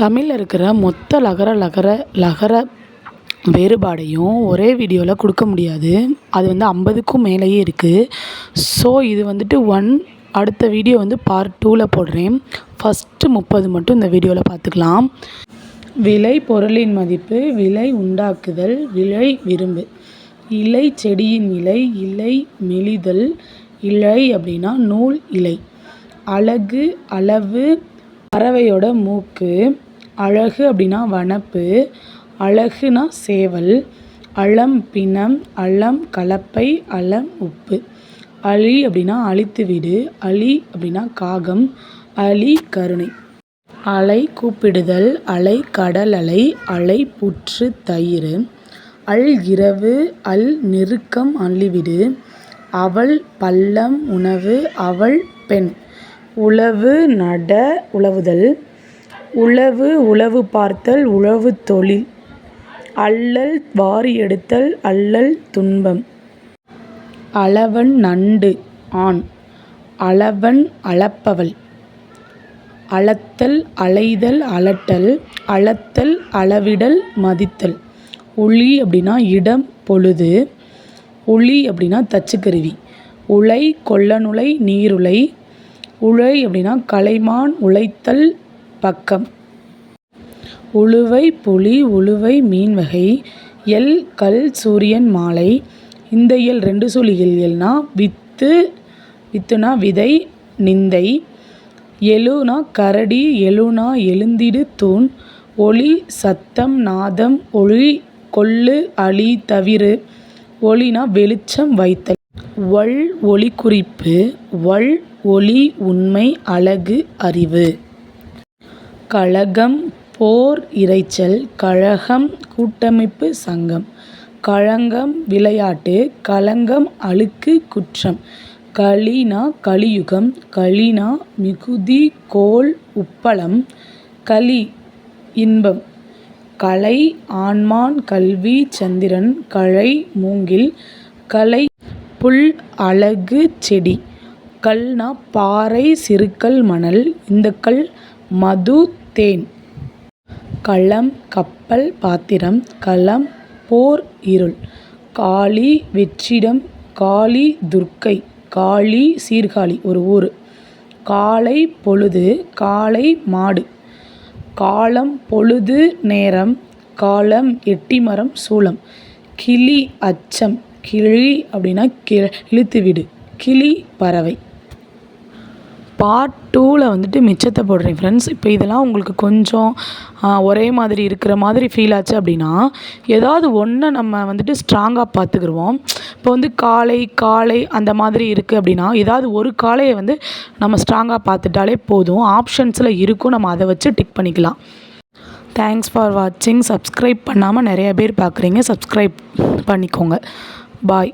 தமிழில் இருக்கிற மொத்த லகர லகர லகர வேறுபாடையும் ஒரே வீடியோவில் கொடுக்க முடியாது. அது வந்து ஐம்பதுக்கும் மேலேயே இருக்குது ஸோ இது வந்துட்டு ஒன் அடுத்த வீடியோ வந்து பார்ட் டூவில் போடுறேன். ஃபஸ்ட்டு முப்பது மட்டும் இந்த வீடியோவில் பார்த்துக்கலாம் விலை பொருளின் மதிப்பு விலை உண்டாக்குதல் விலை விரும்பு. இலை செடியின் இலை இலை மெலிதல் இலை அப்படின்னா நூல் இலை. அலகு அளவு பறவையோட மூக்கு அழகு அப்படின்னா வனப்பு அழகுனா சேவல் அளம் பிணம் அளம் கலப்பை அளம் உப்பு. அழி அப்படின்னா அழித்துவிடு அழி அப்படின்னா காகம் அழி கருணை. அலை கூப்பிடுதல் அலை கடல் அலை அலை புற்று தயிர் அல் இரவு அல் நெருக்கம் அள்ளிவிடு அவள் பள்ளம் உணவு அவள் பெண். உழவு நட உழவுதல் உழவு உழவு பார்த்தல் உழவு தொழில். அள்ளல் வாரி எடுத்தல் அள்ளல் துன்பம். அளவன் நண்டு ஆண். அளவன் அளப்பவள். அளத்தல் அலைதல் அலட்டல் அளத்தல் அளவிடல் மதித்தல். உளி அப்படின்னா இடம் பொழுது. உளி அப்படின்னா தச்சுக்கருவி. உலை கொல்லனுலை நீருலை உழை அப்படின்னா கலைமான் உழைத்தல் பக்கம். உழுவை புலி உழுவை மீன் வகை எல் கல் சூரியன் மாலை. இந்த எல் ரெண்டு சுழிகள் எல்னா வித்து வித்துனா விதை நிந்தை. எழுனா கரடி எழுனா எழுந்திடு தூண். ஒளி சத்தம் நாதம் ஒளி கொள்ளு அழி தவிரு ஒளினா வெளிச்சம் வைத்தல். வள் ஒளிக்குறிப்பு வள் ஒளி உண்மை அழகு அறிவு. கழகம் போர் இரைச்சல் கழகம் கூட்டமைப்பு சங்கம். களங்கம் விளையாட்டு களங்கம் அழுக்கு குற்றம். களினா கலியுகம். களினா மிகுதி கோல் உப்பளம். களி இன்பம். கலை ஆண்மான் கல்வி சந்திரன். கழை மூங்கில். கலை புல் அழகு செடி. கல்னா பாறை சிறுக்கல் மணல் இந்த கல் மது தேன். களம் கப்பல் பாத்திரம் களம் போர் இருள். காளி வெற்றிடம் காளி துர்க்கை. காளி சீர்காழி ஒரு ஊர். காலை பொழுது காளை மாடு. காலம் பொழுது நேரம். காலம் எட்டிமரம் சூளம். கிளி அச்சம். கிளி அப்படின்னா கி இழுத்து விடு கிளி பறவை. பார்ட் டூவில் வந்துட்டு மிச்சத்தை போடுறேன் ஃப்ரெண்ட்ஸ் இப்போ இதெல்லாம் உங்களுக்கு கொஞ்சம் ஒரே மாதிரி இருக்கிற மாதிரி ஃபீல் ஆச்சு அப்படின்னா ஏதாவது ஒன்றை நம்ம வந்துட்டு ஸ்ட்ராங்காக பார்த்துக்கிருவோம். இப்போ வந்து காலை காலை அந்த மாதிரி இருக்குது அப்படின்னா ஏதாவது ஒரு காலையை வந்து நம்ம ஸ்ட்ராங்காக பார்த்துட்டாலே போதும். ஆப்ஷன்ஸில் இருக்கும் நம்ம அதை வச்சு டிக் பண்ணிக்கலாம். தேங்க்ஸ் ஃபார் வாட்சிங் சப்ஸ்கிரைப் பண்ணாமல் நிறைய பேர் பார்க்குறீங்க. சப்ஸ்கிரைப் பண்ணிக்கோங்க. பாய்